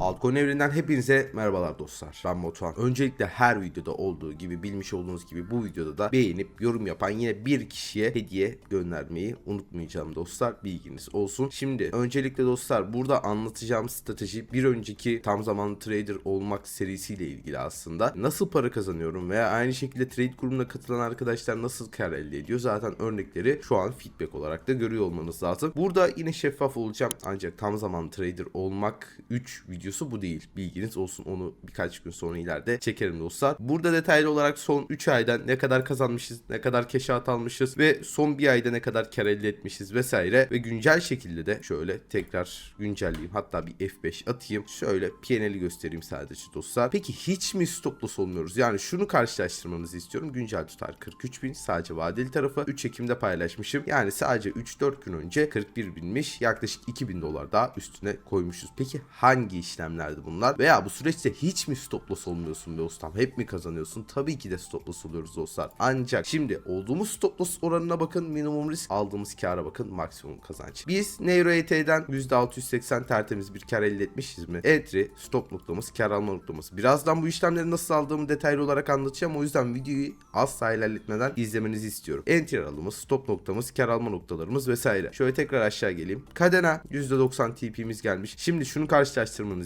Altcoin evreninden hepinize merhabalar dostlar. Ben Motuan. Öncelikle her videoda olduğu gibi bilmiş olduğunuz gibi bu videoda da beğenip yorum yapan yine bir kişiye hediye göndermeyi unutmayacağım dostlar. Bilginiz olsun. Şimdi öncelikle dostlar burada anlatacağım strateji bir önceki tam zamanlı trader olmak serisiyle ilgili aslında. Nasıl para kazanıyorum veya aynı şekilde trade grubuna katılan arkadaşlar nasıl kar elde ediyor? Zaten örnekleri şu an feedback olarak da görüyor olmanız lazım. Burada yine şeffaf olacağım ancak tam zamanlı trader olmak 3 videosu bu değil. Bilginiz olsun onu birkaç gün sonra ileride çekerim dostlar. Burada detaylı olarak son 3 ayda ne kadar kazanmışız, ne kadar keşat almışız ve son bir ayda ne kadar kar elde etmişiz vesaire ve güncel şekilde de şöyle tekrar güncelleyeyim. Hatta bir F5 atayım. Şöyle PNL'i göstereyim sadece dostlar. Peki hiç mi stop loss olmuyoruz? Yani şunu karşılaştırmanızı istiyorum. Güncel tutar 43.000 sadece vadeli tarafı 3 Ekim'de paylaşmışım. Yani sadece 3-4 gün önce 41 binmiş. Yaklaşık 2000 dolar daha üstüne koymuşuz. Peki hangi işlemlerdi bunlar? Veya bu süreçte hiç mi stop loss olmuyorsun be ustam? Hep mi kazanıyorsun? Tabii ki de stop loss oluyoruz dostlar. Ancak şimdi olduğumuz stop loss oranına bakın. Minimum risk aldığımız kara bakın. Maksimum kazanç. Biz Neuro ET'den %680 tertemiz bir kar elde etmişiz mi? Entry, stop noktamız, kar alma noktamız. Birazdan bu işlemleri nasıl aldığımı detaylı olarak anlatacağım. O yüzden videoyu asla ilerletmeden izlemenizi istiyorum. Entry aralığımız, stop noktamız, kar alma noktalarımız vesaire. Şöyle tekrar aşağı geleyim. Kadena %90 TP'miz gelmiş. Şimdi şunu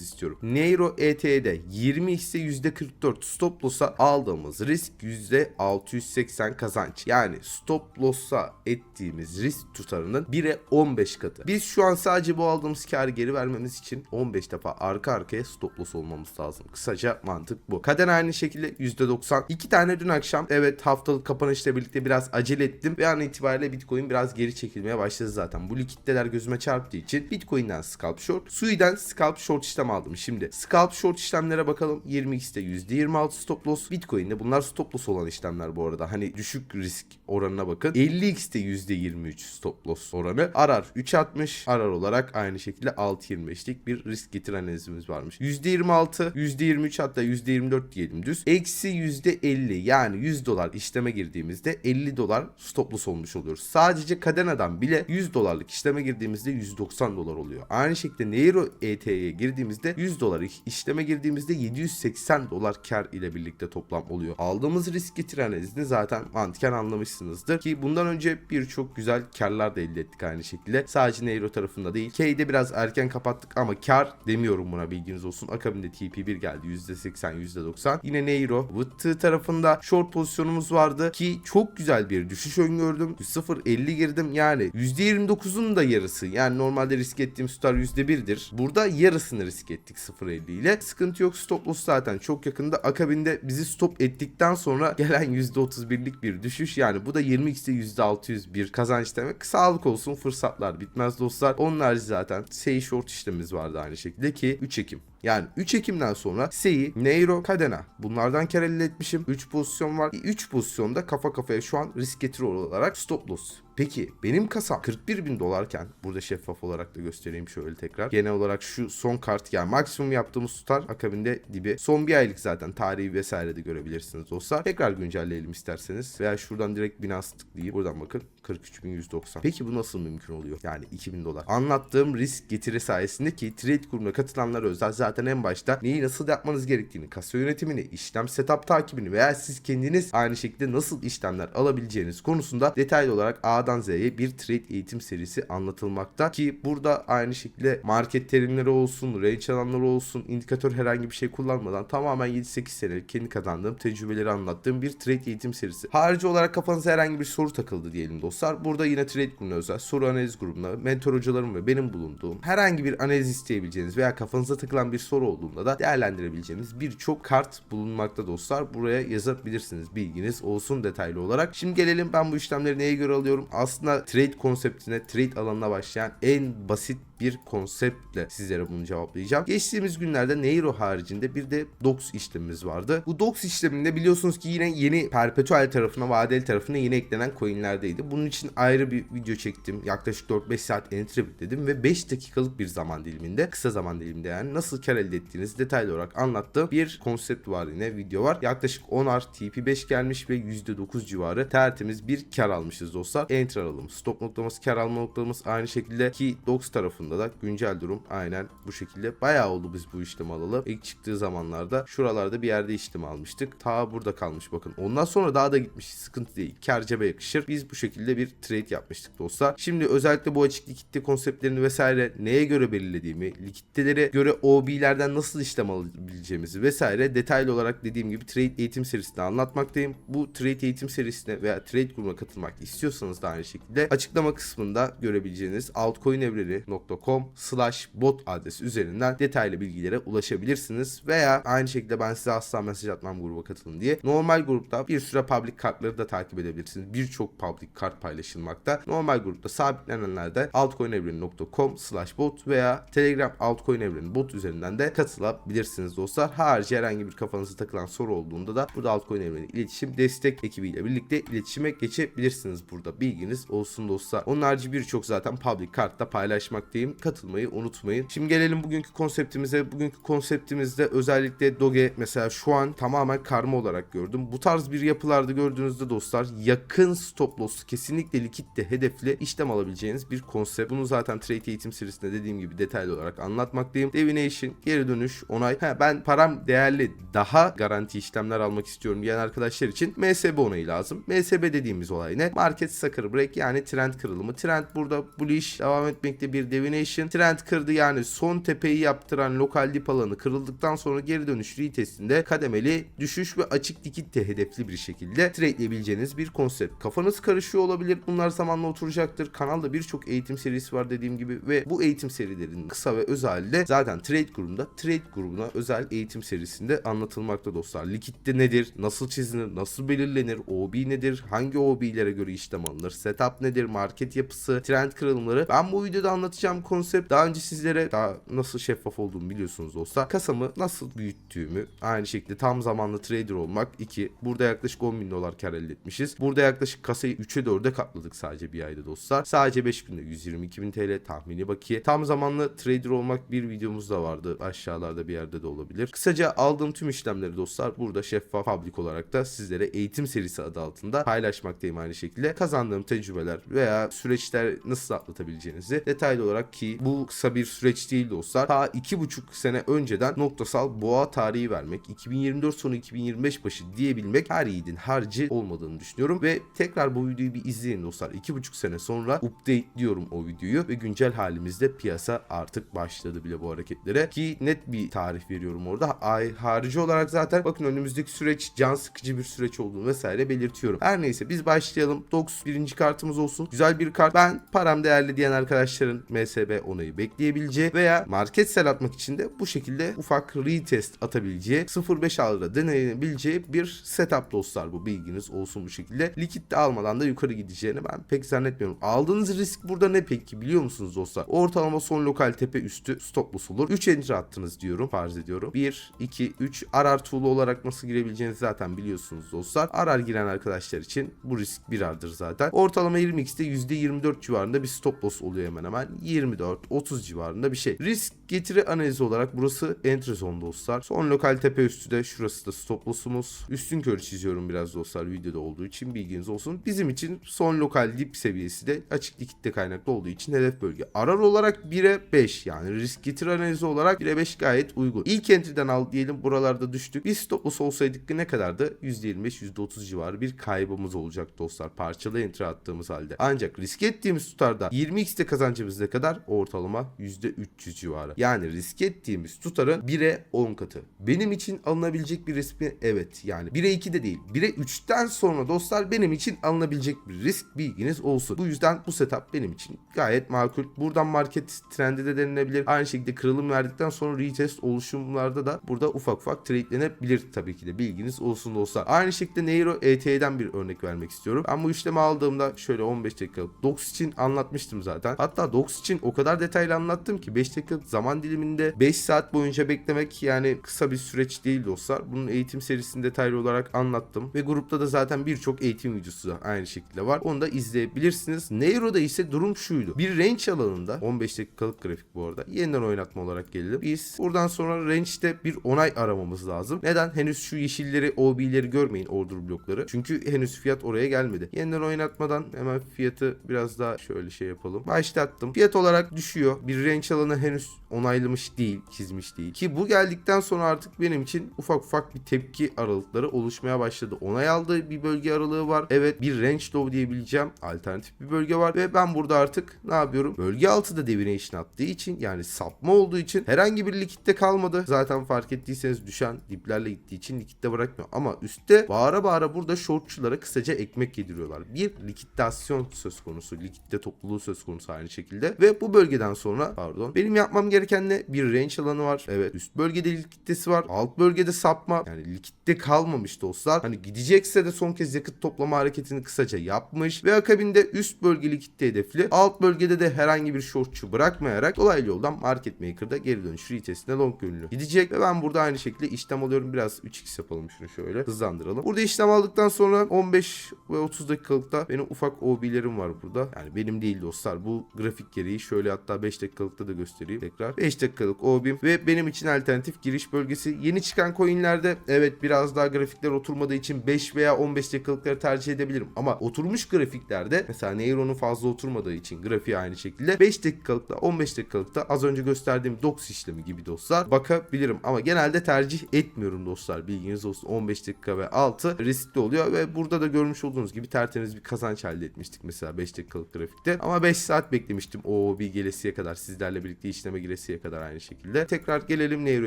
karşılaştırmanızı istiyorum. Neuro ET'de 20x'e %44 stop loss'a aldığımız risk %680 kazanç. Yani stop loss'a ettiğimiz risk tutarının 1'e 15 katı. Biz şu an sadece bu aldığımız karı geri vermemiz için 15 defa arka arkaya stop loss olmamız lazım. Kısaca mantık bu. Kaden aynı şekilde %90. İki tane dün akşam evet haftalık kapanışla birlikte biraz acele ettim ve an itibariyle Bitcoin biraz geri çekilmeye başladı zaten. Bu likitteler gözüme çarptığı için Bitcoin'den scalp short, Sui'den scalp short işlem aldım. Şimdi scalp short işlemlere bakalım. 20x'te %26 stop loss. Bitcoin'de bunlar stop loss olan işlemler bu arada. Hani düşük risk oranına bakın. 50x'te %23 stop loss oranı. Arar 3.60. Arar olarak aynı şekilde 6.25'lik bir risk getir analizimiz varmış. %26, %23 hatta %24 diyelim düz. Eksi %50 yani 100 dolar işleme girdiğimizde 50 dolar stop loss olmuş oluyoruz. Sadece Cadena'dan bile 100 dolarlık işleme girdiğimizde 190 dolar oluyor. Aynı şekilde Neuro ET'ye girdiğimizde 100 dolar işleme girdiğimizde 780 dolar kar ile birlikte toplam oluyor. Aldığımız risk getir analizini zaten mantıken anlamışsınızdır ki bundan önce birçok güzel karlar da elde ettik aynı şekilde. Sadece Neuro tarafında değil. K'de biraz erken kapattık ama kar demiyorum buna bilginiz olsun. Akabinde TP1 geldi %80 %90. Yine Neuro Vıttı tarafında short pozisyonumuz vardı ki çok güzel bir düşüş öngördüm. 0.50 girdim yani %29'un da yarısı. Yani normalde risk ettiğim tutar %1'dir. Burada yarısını risk ettik 0.50 ile. Sıkıntı yok stop loss zaten çok yakında. Akabinde bizi stop ettikten sonra gelen %31'lik bir düşüş. Yani bu da 20x'te %600 bir kazanç demek. Sağlık olsun fırsatlar bitmez dostlar. Onun harici zaten Sei short işlemimiz vardı aynı şekilde ki 3 Ekim. Yani 3 Ekim'den sonra Sei, Neiro, Cadena bunlardan kar elde etmişim. 3 pozisyon var. 3 pozisyonda kafa kafaya şu an risk getiri olarak stop loss. Peki benim kasam 41 bin dolarken burada şeffaf olarak da göstereyim şöyle tekrar. Genel olarak şu son kart yani maksimum yaptığımız tutar akabinde dibi. Son bir aylık zaten tarihi vesaire de görebilirsiniz dostlar. Tekrar güncelleyelim isterseniz. Veya şuradan direkt Binance tıklayıp buradan bakın 43.190. Peki bu nasıl mümkün oluyor? Yani 2000 dolar. Anlattığım risk getiri sayesinde ki trade grubuna katılanlara özel zaten en başta neyi nasıl yapmanız gerektiğini, kasa yönetimini, işlem setup takibini veya siz kendiniz aynı şekilde nasıl işlemler alabileceğiniz konusunda detaylı olarak A'dan Z'ye bir trade eğitim serisi anlatılmakta ki burada aynı şekilde market terimleri olsun, range alanları olsun, indikatör herhangi bir şey kullanmadan tamamen 7-8 senelik kendi kazandığım tecrübeleri anlattığım bir trade eğitim serisi. Harici olarak kafanıza herhangi bir soru takıldı diyelim dostlar. Burada yine trade grubuna özel soru analiz grubuna mentor hocalarım ve benim bulunduğum herhangi bir analiz isteyebileceğiniz veya kafanıza takılan bir soru olduğunda da değerlendirebileceğiniz birçok kart bulunmakta dostlar. Buraya yazabilirsiniz. Bilginiz olsun detaylı olarak. Şimdi gelelim ben bu işlemleri neye göre alıyorum? Aslında trade konseptine, trade alanına başlayan en basit bir konseptle sizlere bunu cevaplayacağım. Geçtiğimiz günlerde Neiro haricinde bir de DOX işlemimiz vardı. Bu DOX işleminde biliyorsunuz ki yine yeni perpetual tarafına, vadeli tarafına yeni eklenen coinlerdeydi. Bunun için ayrı bir video çektim. Yaklaşık 4-5 saat entry dedim ve 5 dakikalık bir zaman diliminde, kısa zaman diliminde yani nasıl kar elde ettiğinizi detaylı olarak anlattığım bir konsept var yine video var. Yaklaşık 10R TP5 gelmiş ve %9 civarı tertemiz bir kar almışız dostlar. Entry alalım. Stop noktamız, kar alma noktamız aynı şekilde ki DOX tarafında da güncel durum aynen bu şekilde. Bayağı oldu biz bu işlemi alalı. İlk çıktığı zamanlarda şuralarda bir yerde işlem almıştık. Ta burada kalmış bakın. Ondan sonra daha da gitmiş. Sıkıntı değil. Kar cebe yakışır. Biz bu şekilde bir trade yapmıştık dostlar. Şimdi özellikle bu açık likitte konseptlerini vesaire neye göre belirlediğimi, likittelere göre OB'lerden nasıl işlem alabileceğimizi vesaire detaylı olarak dediğim gibi trade eğitim serisinde anlatmaktayım. Bu trade eğitim serisine veya trade grubuna katılmak istiyorsanız da aynı şekilde açıklama kısmında görebileceğiniz altcoinevreni.com slash bot adresi üzerinden detaylı bilgilere ulaşabilirsiniz. Veya aynı şekilde ben size asla mesaj atmam gruba katılın diye. Normal grupta bir süre public kartları da takip edebilirsiniz. Birçok public kart paylaşılmakta. Normal grupta sabitlenenler de altcoinevreni.com slash bot veya Telegram altcoin evreni bot üzerinden de katılabilirsiniz dostlar. Harici herhangi bir kafanıza takılan soru olduğunda da burada altcoin evreni iletişim destek ekibiyle birlikte iletişime geçebilirsiniz burada. Bilginiz olsun dostlar. Onun harici birçok zaten public kartta paylaşmaktayım. Katılmayı unutmayın. Şimdi gelelim bugünkü konseptimize. Bugünkü konseptimizde özellikle Doge mesela şu an tamamen karma olarak gördüm. Bu tarz bir yapılarda gördüğünüzde dostlar yakın stop loss kesinlikle likitte hedefli işlem alabileceğiniz bir konsept. Bunu zaten trade eğitim serisinde dediğim gibi detaylı olarak anlatmaktayım. Divination, geri dönüş, onay. Ha, ben param değerli daha garanti işlemler almak istiyorum diyen arkadaşlar için MSB onayı lazım. MSB dediğimiz olay ne? Market sucker break yani trend kırılımı. Trend burada bullish devam etmekte bir divination. Trend kırdı yani son tepeyi yaptıran lokal dip alanı kırıldıktan sonra geri dönüş retestinde kademeli düşüş ve açık likitte hedefli bir şekilde trade'leyebileceğiniz bir konsept. Kafanız karışıyor olabilir. Bunlar zamanla oturacaktır. Kanalda birçok eğitim serisi var dediğim gibi ve bu eğitim serilerinin kısa ve öz hali de zaten trade grubunda trade grubuna özel eğitim serisinde anlatılmakta dostlar. Likitte nedir? Nasıl çizilir? Nasıl belirlenir? OB nedir? Hangi OB'lere göre işlem alınır? Setup nedir? Market yapısı, trend kırılımları. Ben bu videoda anlatacağım konsept daha önce sizlere daha nasıl şeffaf olduğumu biliyorsunuz dostlar. Kasamı nasıl büyüttüğümü aynı şekilde tam zamanlı trader olmak 2. Burada yaklaşık 10 bin dolar kar elde etmişiz. Burada yaklaşık kasayı 3'e 4'e katladık sadece bir ayda dostlar. Sadece 5 günde 122 bin TL tahmini bakiye. Tam zamanlı trader olmak bir videomuz da vardı. Aşağılarda bir yerde de olabilir. Kısaca aldığım tüm işlemleri dostlar burada şeffaf public olarak da sizlere eğitim serisi adı altında paylaşmaktayım aynı şekilde. Kazandığım tecrübeler veya süreçler nasıl atlatabileceğinizi detaylı olarak ki bu kısa bir süreç değil dostlar. Ta 2,5 sene önceden noktasal boğa tarihi vermek, 2024 sonu 2025 başı diyebilmek her yiğidin harcı olmadığını düşünüyorum ve tekrar bu videoyu bir izleyin dostlar. 2,5 sene sonra update diyorum o videoyu ve güncel halimizde piyasa artık başladı bile bu hareketlere ki net bir tarih veriyorum orada. Ay harici olarak zaten bakın önümüzdeki süreç can sıkıcı bir süreç olduğunu vesaire belirtiyorum. Her neyse biz başlayalım. Dox birinci kartımız olsun. Güzel bir kart. Ben param değerli diyen arkadaşların MSB onayı bekleyebileceği veya market sell atmak için de bu şekilde ufak retest atabileceği 0.5 alra deneyebileceği bir setup dostlar bu bilginiz olsun bu şekilde. Likit de almadan da yukarı gideceğini ben pek zannetmiyorum. Aldığınız risk burada ne peki biliyor musunuz dostlar? Ortalama son lokal tepe üstü stop loss olur. 3 entry attınız diyorum farz ediyorum. 1, 2, 3 arar tool olarak nasıl girebileceğinizi zaten biliyorsunuz dostlar. Arar giren arkadaşlar için bu risk bir ardır zaten. Ortalama 20x'te %24 civarında bir stop loss oluyor hemen hemen. 24, 30 civarında bir şey. Risk getiri analizi olarak burası entry zone dostlar. Son lokal tepe üstü de şurası da stop loss'umuz. Üstün körü çiziyorum biraz dostlar videoda olduğu için bilginiz olsun. Bizim için son lokal dip seviyesi de açık likitte kaynaklı olduğu için hedef bölge. Arar olarak 1'e 5 yani risk getiri analizi olarak 1'e 5 gayet uygun. İlk entry'den al diyelim buralarda düştük. Bir stop loss olsaydık ne kadardı? %25 %30 civarı bir kaybımız olacak dostlar. Parçalı entry attığımız halde. Ancak risk ettiğimiz tutarda 20x'te kazancımız ne kadar? Ortalama %300 civarı. Yani risk ettiğimiz tutarın 1'e 10 katı. Benim için alınabilecek bir risk mi? Evet. Yani 1'e 2 de değil. 1'e 3'ten sonra dostlar benim için alınabilecek bir risk bilginiz olsun. Bu yüzden bu setup benim için gayet makul. Buradan market trendi de denilebilir. Aynı şekilde kırılım verdikten sonra retest oluşumlarda da burada ufak ufak trade'lenebilir tabii ki de bilginiz olsun dostlar. Aynı şekilde Neiro ET'den bir örnek vermek istiyorum. Ben bu işlemi aldığımda şöyle 15 dakikalık Dox için anlatmıştım zaten. Hatta Dox için o kadar detaylı anlattım ki 5 dakikalık zaman diliminde 5 saat boyunca beklemek yani kısa bir süreç değil dostlar. Bunun eğitim serisini detaylı olarak anlattım ve grupta da zaten birçok eğitim videosu da aynı şekilde var. Onu da izleyebilirsiniz. Neiro'da ise durum şuydu. Bir range alanında 15 dakikalık grafik bu arada. Yeniden oynatma olarak gelelim. Biz buradan sonra range'de bir onay aramamız lazım. Neden? Henüz şu yeşilleri, OB'leri görmeyin order blokları. Çünkü henüz fiyat oraya gelmedi. Yeniden oynatmadan hemen fiyatı biraz daha şöyle şey yapalım. Başlattım. Fiyat olarak düşüyor. Bir range alanı henüz onaylamış değil, çizmiş değil. Ki bu geldikten sonra artık benim için ufak ufak bir tepki aralıkları oluşmaya başladı. Onay aldığı bir bölge aralığı var. Evet bir range low diyebileceğim alternatif bir bölge var ve ben burada artık ne yapıyorum? Bölge altı da deviation attığı için yani sapma olduğu için herhangi bir likitte kalmadı. Zaten fark ettiyseniz düşen diplerle gittiği için likitte bırakmıyor. Ama üstte bağıra bağıra burada shortçulara kısaca ekmek yediriyorlar. Bir likidasyon söz konusu. Likitte topluluğu söz konusu aynı şekilde. Ve bu bölgeden sonra pardon benim yapmam gereken ne? Bir range alanı var. Evet üst bölgede likittesi var. Alt bölgede sapma. Yani likitte kalmamış dostlar. Hani gidecekse de son kez yakıt toplama hareketini kısaca yapmış. Ve akabinde üst bölge likitte hedefli. Alt bölgede de herhangi bir shortçu bırakmayarak dolaylı yoldan market maker'da geri dönüş retestine long yönlü gidecek. Ve ben burada aynı şekilde işlem alıyorum. Biraz 3x yapalım şunu şöyle. Hızlandıralım. Burada işlem aldıktan sonra 15 ve 30 dakikalıkta benim ufak OB'lerim var burada. Yani benim değil dostlar. Bu grafik gereği şöyle hatta 5 dakikalıkta da göstereyim tekrar. 5 dakikalık OB'm ve benim için alternatif giriş bölgesi. Yeni çıkan coinlerde evet biraz daha grafikler oturmadığı için 5 veya 15 dakikalıkları tercih edebilirim. Ama oturmuş grafiklerde mesela Neuron'un fazla oturmadığı için grafiği aynı şekilde 5 dakikalıkta 15 dakikalıkta az önce gösterdiğim dox işlemi gibi dostlar bakabilirim. Ama genelde tercih etmiyorum dostlar. Bilginiz olsun 15 dakika ve altı riskli oluyor ve burada da görmüş olduğunuz gibi tertemiz bir kazanç elde etmiştik mesela 5 dakikalık grafikte. Ama 5 saat beklemiştim o bir gelesiye kadar sizlerle birlikte işleme giresiye kadar aynı şekilde. Tekrar gelelim Neuro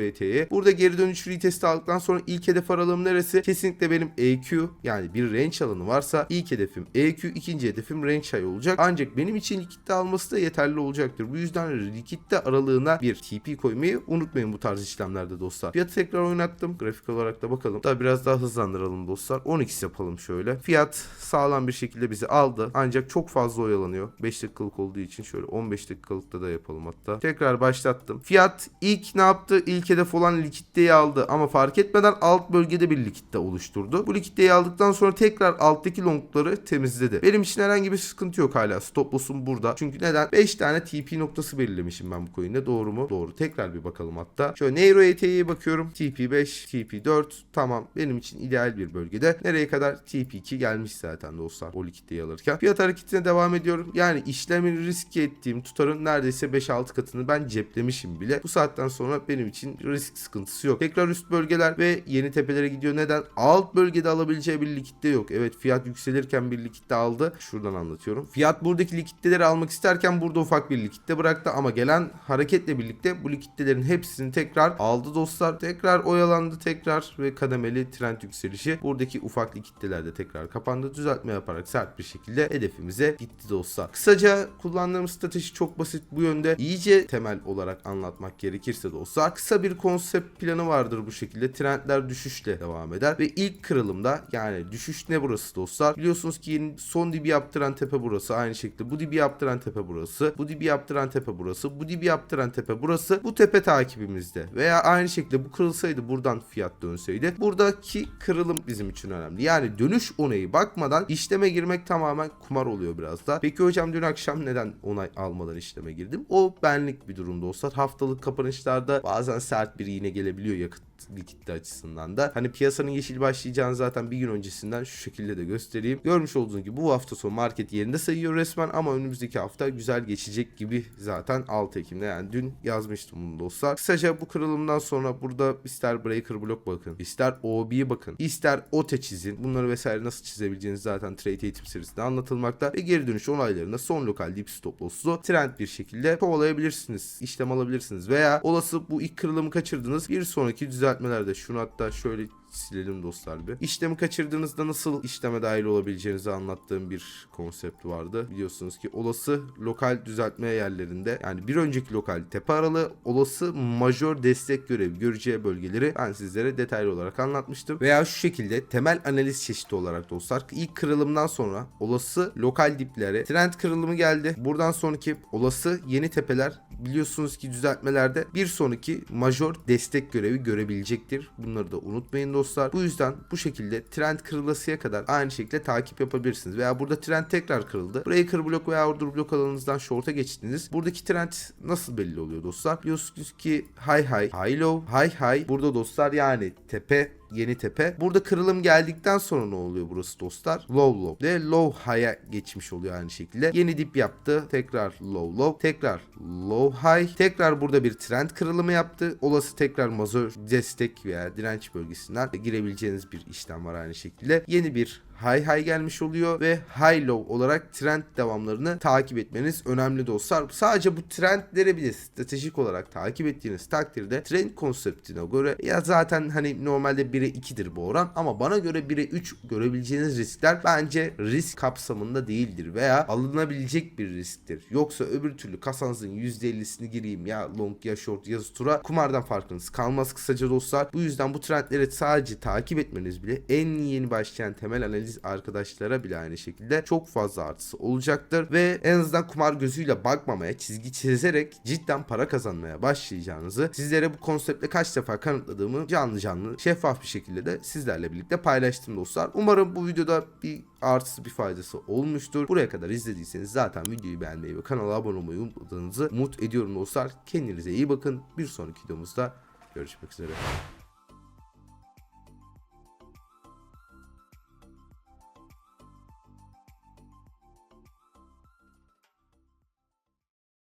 ET'ye. Burada geri dönüş retesti aldıktan sonra ilk hedef aralığım neresi? Kesinlikle benim EQ yani bir range alanı varsa ilk hedefim EQ, ikinci hedefim range high olacak. Ancak benim için likitte alması da yeterli olacaktır. Bu yüzden likitte aralığına bir TP koymayı unutmayın bu tarz işlemlerde dostlar. Fiyatı tekrar oynattım. Grafik olarak da bakalım. Daha biraz daha hızlandıralım dostlar. 12 yapalım şöyle. Fiyat sağlam bir şekilde bizi aldı. Ancak çok fazla oyalanıyor. 5 dakikalık olduğu için şöyle 15 dakikalıkta da yapalım hatta. Tekrar başlattım. Fiyat ilk ne yaptı? İlk hedef olan likitteyi aldı ama fark etmeden alt bölgede bir likitte oluşturdu. Bu likitteyi aldıktan sonra tekrar alttaki longları temizledi. Benim için herhangi bir sıkıntı yok hala. Stop loss'um burada. Çünkü neden? 5 tane TP noktası belirlemişim ben bu coin'de. Doğru mu? Doğru. Tekrar bir bakalım hatta. Şöyle Neuro ET'ye bakıyorum. TP5, TP4 tamam. Benim için ideal bir bölgede. Nereye kadar? TP2 gelmiş zaten dostlar. O likitteyi alırken. Fiyat hareketine devam ediyorum. Yani işlemin risk ettiğim tutarın neredeyse 5-6 katını ben ceplemişim bile. Bu saatten sonra benim için risk sıkıntısı yok. Tekrar üst bölgeler ve yeni tepelere gidiyor. Neden? Alt bölgede alabileceği bir likitte yok. Evet fiyat yükselirken bir likitte aldı. Şuradan anlatıyorum. Fiyat buradaki likitteleri almak isterken burada ufak bir likitte bıraktı ama gelen hareketle birlikte bu likittelerin hepsini tekrar aldı dostlar. Tekrar oyalandı tekrar ve kademeli trend yükselişi. Buradaki ufak likitteler de tekrar kapandı. Düzeltme yaparak sert bir şekilde hedefimize gitti dostlar. Kısaca kullandığım strateji çok basit bu yönde. İyice temel olarak anlatmak gerekirse dostlar. Kısa bir konsept planı vardır bu şekilde. Trendler düşüşle devam eder ve ilk kırılımda yani düşüş ne burası dostlar? Biliyorsunuz ki yeni son dibi yaptıran tepe burası. Aynı şekilde bu dibi yaptıran tepe burası. Bu dibi yaptıran tepe burası. Bu dibi yaptıran tepe burası. Bu tepe takibimizde. Veya aynı şekilde bu kırılsaydı buradan fiyat dönseydi. Buradaki kırılım bizim için önemli. Yani dönüş onayı bakmadan işleme girmek tamamen kumar oluyor biraz da. Peki hocam dün akşam neden onay almadan işleme girdim? O benlik bir durumda olsa haftalık kapanışlarda bazen sert bir iğne gelebiliyor yakıt likitte açısından da. Hani piyasanın yeşil başlayacağını zaten bir gün öncesinden şu şekilde de göstereyim. Görmüş olduğunuz gibi bu hafta sonu market yerinde sayıyor resmen ama önümüzdeki hafta güzel geçecek gibi zaten 6 Ekim'de yani dün yazmıştım bunu dostlar. Kısaca bu kırılımdan sonra burada ister breaker block bakın, ister OB'ye bakın, ister OTE çizin. Bunları vesaire nasıl çizebileceğiniz zaten trade eğitim serisinde anlatılmakta ve geri dönüş onaylarında son lokal dip stop loss'lu trend bir şekilde kovalayabilirsiniz. işlem alabilirsiniz veya olası bu ilk kırılımı kaçırdınız bir sonraki düzeltmelerde şunu hatta şöyle silelim dostlar bir. İşlemi kaçırdığınızda nasıl işleme dahil olabileceğinizi anlattığım bir konsept vardı. Biliyorsunuz ki olası lokal düzeltme yerlerinde yani bir önceki lokal tepe aralığı olası majör destek görevi göreceği bölgeleri ben sizlere detaylı olarak anlatmıştım. Veya şu şekilde temel analiz çeşidi olarak dostlar ilk kırılımdan sonra olası lokal diplere trend kırılımı geldi. Buradan sonraki olası yeni tepeler biliyorsunuz ki düzeltmelerde bir sonraki majör destek görevi görebilecektir. Bunları da unutmayın dostlar. Bu yüzden bu şekilde trend kırılasıya kadar aynı şekilde takip yapabilirsiniz. Veya burada trend tekrar kırıldı. Breaker blok veya order blok alanınızdan short'a geçtiniz. Buradaki trend nasıl belli oluyor dostlar? Biliyorsunuz ki high high, high low, high high. Burada dostlar yani tepe yeni tepe. Burada kırılım geldikten sonra ne oluyor burası dostlar? Low low ve low high'a geçmiş oluyor aynı şekilde. Yeni dip yaptı. Tekrar low low. Tekrar low high. Tekrar burada bir trend kırılımı yaptı. Olası tekrar mazör destek veya direnç bölgesinden girebileceğiniz bir işlem var aynı şekilde. Yeni bir high high gelmiş oluyor ve high low olarak trend devamlarını takip etmeniz önemli dostlar. Sadece bu trendleri bile stratejik olarak takip ettiğiniz takdirde trend konseptine göre ya zaten hani normalde 1'e 2'dir bu oran ama bana göre 1'e 3 görebileceğiniz riskler bence risk kapsamında değildir veya alınabilecek bir risktir. Yoksa öbür türlü kasanızın %50'sini gireyim ya long ya short ya tura kumardan farkınız kalmaz kısaca dostlar. Bu yüzden bu trendleri sadece takip etmeniz bile en yeni başlayan temel analiz arkadaşlara bile aynı şekilde çok fazla artısı olacaktır ve en azından kumar gözüyle bakmamaya çizgi çizerek cidden para kazanmaya başlayacağınızı sizlere bu konseptle kaç defa kanıtladığımı canlı canlı şeffaf bir şekilde de sizlerle birlikte paylaştım dostlar. Umarım bu videoda bir artısı bir faydası olmuştur. Buraya kadar izlediyseniz zaten videoyu beğenmeyi ve kanala abone olmayı unutmadığınızı umut ediyorum dostlar. Kendinize iyi bakın. Bir sonraki videomuzda görüşmek üzere.